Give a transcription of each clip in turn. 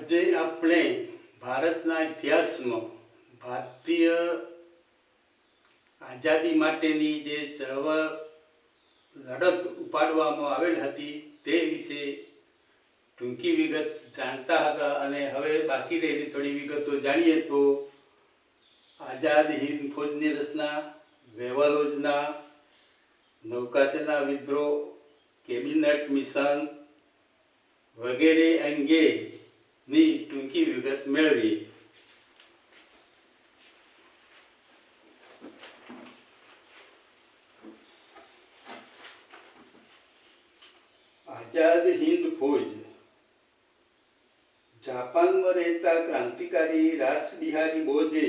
આજે આપણે ભારતના ઇતિહાસમાં ભારતીય આઝાદી માટેની જે ચળવળ, લડત ઉપાડવામાં આવેલ હતી તે વિશે ટૂંકી વિગત જાણતા હતા અને હવે બાકી રહેલી થોડી વિગતો જાણીએ તો આઝાદ હિંદ ફૌજની રચના વેવાલોજના નૌકાસેના વિદ્રોહ, કેબિનેટ મિશન વગેરે અંગેની ટૂંકી વિગત મેળવીએ આઝાદ હિન્દ ફોજ જાપાનમાં રહેતા ક્રાંતિકારી રાસબિહારી બોઝે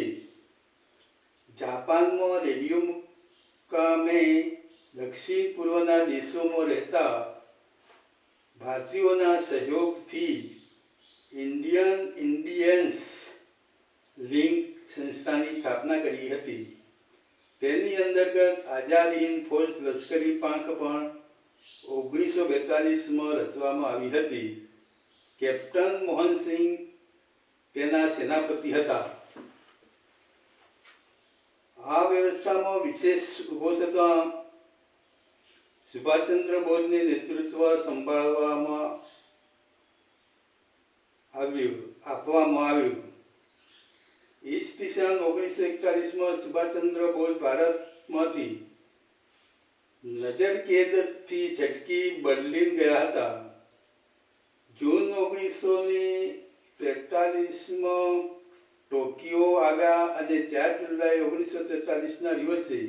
જાપાનમાં રેડિયો મુકામે દક્ષિણ પૂર્વના દેશોમાં રહેતા ભારતીયોના સહયોગથી ઇન્ડિયન ઇન્ડિયન્સ લિંક સંસ્થાની સ્થાપના કરી હતી. તેની અંતર્ગત આઝાદ હિંદ ફોજ લશ્કરી પાંખ પણ ઓગણીસો બેતાલીસમાં રચવામાં આવી હતી. કેપ્ટન મોહનસિંહ તેના સેનાપતિ હતા. આ વ્યવસ્થામાં વિશેષ ઊભો થતાં સુભાષચંદ્ર બોઝને નેતૃત્વ સંભાળવામાં આવ્યું, આપવામાં આવ્યું. ઈસવીસન ઓગણીસો એકતાલીસમાં સુભાષચંદ્ર બોઝ ભારતમાંથી નજરકેદથી છટકી બર્લિન ગયા હતા. જૂન ઓગણીસો તેતાલીસમાં ટોકિયો આવ્યા અને ચાર જુલાઈ ઓગણીસો તેતાલીસના દિવસે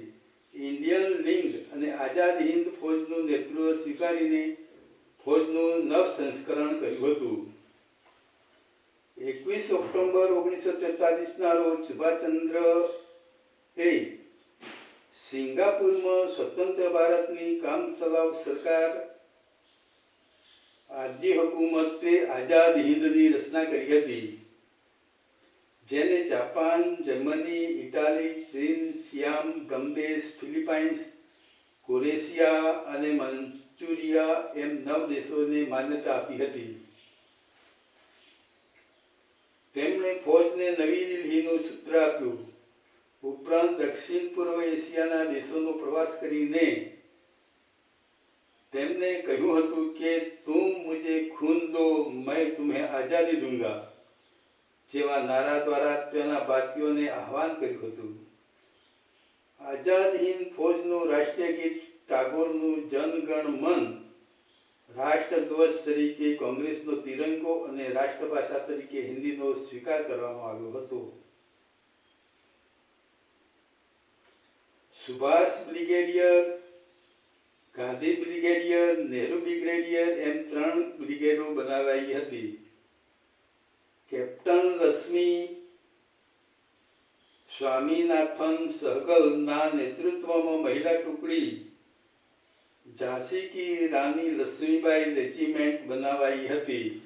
ઇન્ડિયન લિંગ અને આઝાદ હિંદ ફોજનું નેતૃત્વ સ્વીકારીને ફોજનું નવ સંસ્કરણ કર્યું હતું. એકવીસ ઓક્ટોબર ઓગણીસો તેતાલીસના રોજ સુભાષચંદ્ર એ સિંગાપુરમાં સ્વતંત્ર ભારતની કામ ચલાવ સરકાર આજી હકુમતે આઝાદ હિંદની રચના કરી હતી. જેને જાપાન, જર્મની, ઇટાલી, ચીન, સિયામ બ્રહ્મદેશ ફિલિપાઇન્સ, કોરેશિયા અને મંચુરિયા એમ નવ દેશોને માન્યતા આપી હતી. તેમણે ફોજને નવી દિલ્હીનું સૂત્ર આપ્યું. ઉપરાંત દક્ષિણ પૂર્વ એશિયાના દેશોનો પ્રવાસ કરીને તેમને કહ્યું હતું કે, તું મુજે ખૂન દો, મેં તુમે આઝાદી દૂંગા. જેવા નારા દ્વારા તેના ભારતીયોને આહવાન કર્યું હતું. આઝાદ હિંદ ફોજનું રાષ્ટ્રીય ગીત ટાગોરનું જનગણ મન રાષ્ટ્રધ્વજ તરીકે કોંગ્રેસનો તિરંગો અને રાષ્ટ્રભાષા તરીકે હિન્દીનો સ્વીકાર કરવામાં આવ્યો હતો. Subhash brigadier, Gandhi brigadier, Nehru brigadier એમ ત્રણ બ્રિગેડો બનાવાઈ હતી. કેપ્ટન રશ્મિ, સ્વામીનાથન સહગલના નેતૃત્વમાં મહિલા ટુકડી ઝાંસી કી રાની લક્ષ્મીબાઈ રેજિમેન્ટ બનાવાઈ હતી.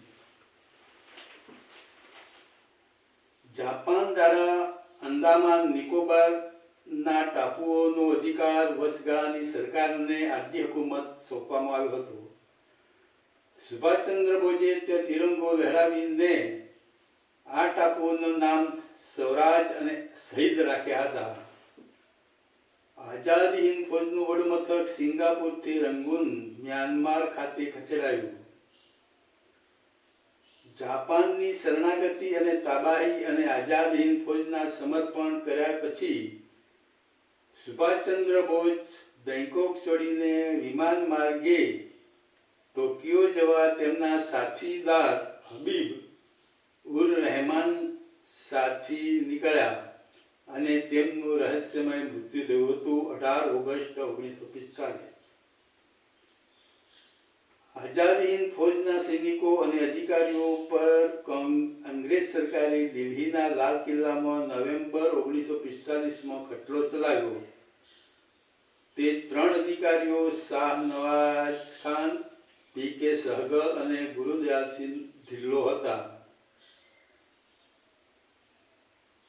જાપાન દ્વારા અંદામાન નિકોબારના ટાપુઓનો અધિકાર વચગાળાની સરકારને આરજી હુકુમત સોંપવામાં આવ્યો હતો. સુભાષચંદ્ર બોઝે તે તિરંગો લહેરાવીને આ ટાપુઓનું નામ સ્વરાજ અને શહીદ રાખ્યા હતા. આઝાદ હિંદ ફોજનું વડું સિંગાપુરથી રંગૂન મ્યાનમાર ખાતે ખસેડાયું. જાપાનની શરણાગતિ અને તાબાહી અને આઝાદ હિંદ ફોજના સમર્પણ કર્યા પછી સુભાષચંદ્ર બોઝ બેંકોક છોડીને વિમાન માર્ગે ટોકિયો જવા તેમના સાથીદાર હબીબ ઉર રહેમાન સાથી નીકળ્યા. અને તેમનું રહસ્યમય મૃત્યુ થયું હતું અઢાર ઓગસ્ટ ઓગણીસો પિસ્તાલીસ. આઝાદ હિંદ ફોજના સૈનિકો અને અધિકારીઓ પર અંગ્રેજ સરકારે દિલ્હીના લાલ કિલ્લામાં નવેમ્બર ઓગણીસો પિસ્તાલીસમાં ખટલો ચલાવ્યો. તે ત્રણ અધિકારીઓ શાહ નવાજ ખાન, પી કે સહગલ અને ગુરુદયાલસિંહ ઢિલ્લો હતા.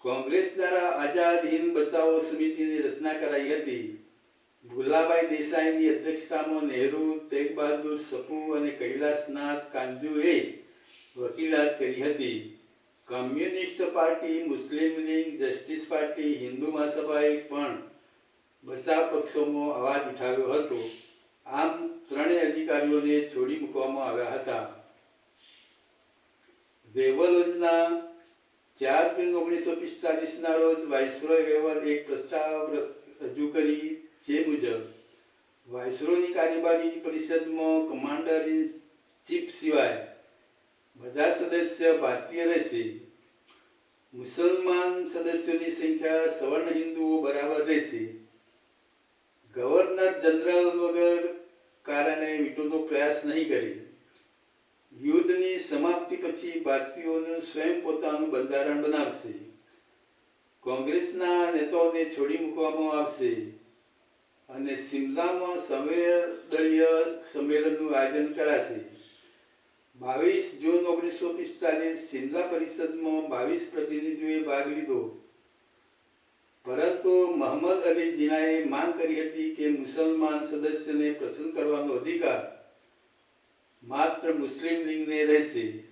કોંગ્રેસ દ્વારા આઝાદ હિંદ બચાવો સમિતિની રચના કરાઈ હતી. ભુલાભાઈ દેસાઈની અધ્યક્ષતામાં નહેરુ તેગ બહાદુર સપુ અને કૈલાસનાથ કાંજુએ વકીલાત કરી હતી. Communist party, Muslim League, justice party, Hindu મહાસભાએ પણ બચાવ પક્ષોમાં અવાજ ઉઠાવ્યો હતો. આમ ત્રણેય અધિકારીઓને છોડી મૂકવામાં આવ્યા હતા. વેવલોજના ચાર જૂન ઓગણીસો પિસ્તાલીસના રોજ વાઇસરોય વ્યવહાર એક પ્રસ્તાવ રજૂ કરી જે મુજબ વાઇસરોયની કાર્યવાહી પરિષદમાં કમાન્ડર ઇન ચીફ સિવાય બધા સદસ્ય ભારતીય રહેશે. મુસલમાન સદસ્યોની સંખ્યા સવર્ણ હિન્દુઓ બરાબર રહેશે. ગવર્નર જનરલ વગર કારણે વીટોનો પ્રયાસ નહીં કરે. યુદ્ધની સમાપ્તિ પછી ભારતીયોનું સ્વયં પોતાનું બંધારણ બનાવશે. કોંગ્રેસના નેતાઓને છોડી મૂકવામાં આવશે અને શિમલામાં સંવેદળીય સંમેલનનું આયોજન કરાશે. બાવીસ જૂન ઓગણીસો પિસ્તાલીસ શિમલા પરિષદમાં બાવીસ પ્રતિનિધિઓએ ભાગ લીધો. પરંતુ મોહમ્મદ અલી જીનાએ માંગ કરી હતી કે મુસલમાન સદસ્યને પસંદ કરવાનો અધિકાર માત્ર મુસ્લિમ લીગને રહેશે.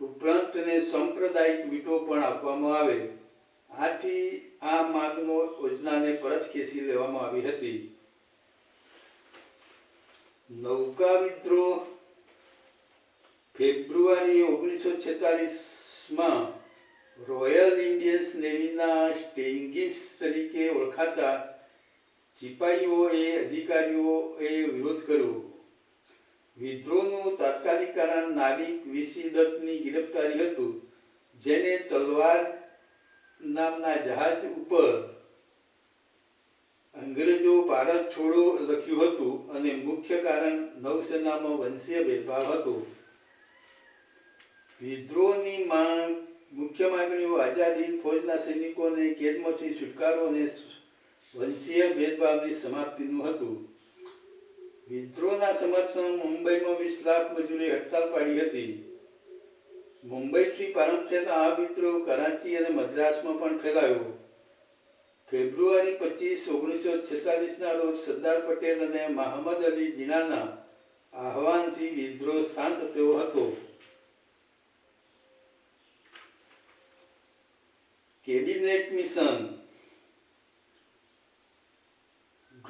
ઉપરાંત તેને સાંપ્રદાયિક વીટો પણ આપવામાં આવે. આથી આ માગનો યોજનાને પરત ખેંચી લેવામાં આવી હતી. નૌકા વિદ્રોહ ફેબ્રુઆરી ઓગણીસો છેતાલીસમાં રોયલ ઇન્ડિયન્સ નેવીના સ્ટેન્ગીસ તરીકે ઓળખાતા સિપાહીઓએ અધિકારીઓએ વિરોધ કર્યો. વિદ્રોહનું તાત્કાલિક કારણ નાવિક વીસી દત્તની હતું, જેને તલવાર નામના જહાજ ઉપર અંગ્રેજો ભારત છોડો લખ્યું હતું અને મુખ્ય કારણ નૌસેનામાં વંશીય ભેદભાવ હતો. વિદ્રોહની માંગ, મુખ્ય માંગણીઓ આઝાદી, ફૌજના સૈનિકોને કેદમાંથી છુટકારો અને વંશીય ભેદભાવની સમાપ્તિનું હતું. વિદ્રોહના સમર્થન મુંબઈમાં વીસ લાખ મજૂરી હડતાલ પાડી હતી. મુંબઈથી પ્રારંભ થતા આ વિદ્રોહ કરાચી અને મદ્રાસમાં પણ ફેલાયો. ફેબ્રુઆરી પચીસ, ઓગણીસો છેતાલીસના રોજ સરદાર પટેલ અને મહમદ અલી જીનાના આહવાનથી વિદ્રોહ શાંત થયો હતો. કેબિનેટ મિશન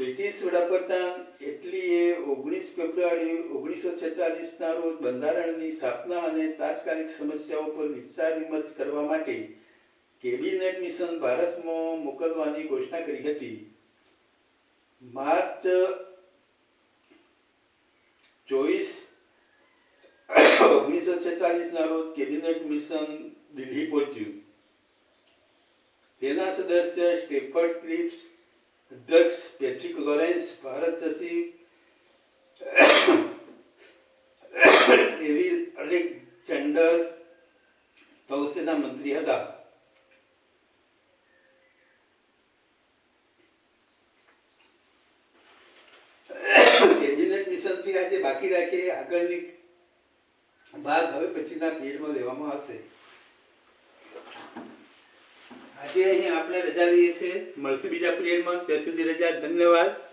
બ્રિટિશ વડાપ્રધાન એટલીએ ઓગણીસ ફેબ્રુઆરી ઓગણીસો છેતાલીસના રોજ બંધારણની સ્થાપના અને તાત્કાલિક સમસ્યાઓ પર વિચાર વિમર્શ કરવા માટે કેબિનેટ મિશન ભારતમાં મોકલવાની ઘોષણા કરી હતી. માર્ચ ચોવીસ ઓગણીસો છેતાલીસના રોજ કેબિનેટ મિશન દિલ્હી પહોંચ્યું. તેના સદસ્ય સ્ટેફર્ડ ક્રિપ્સ અધ્યક્ષ પેટ્રિક લોરેન્સ ભારત એવી અલેક્ઝાન્ડર ભવિષ્યના મંત્રી હતા કેબિનેટ મિશનથી આજે બાકી રાખીએ આગળની ભાગ હવે પછીના પીરિયડમાં લેવામાં આવશે આજે અહીં આપણે રજા લઈએ છીએ. મળશે બીજા પિરિયડમાં ત્યાં સુધી રજા. ધન્યવાદ.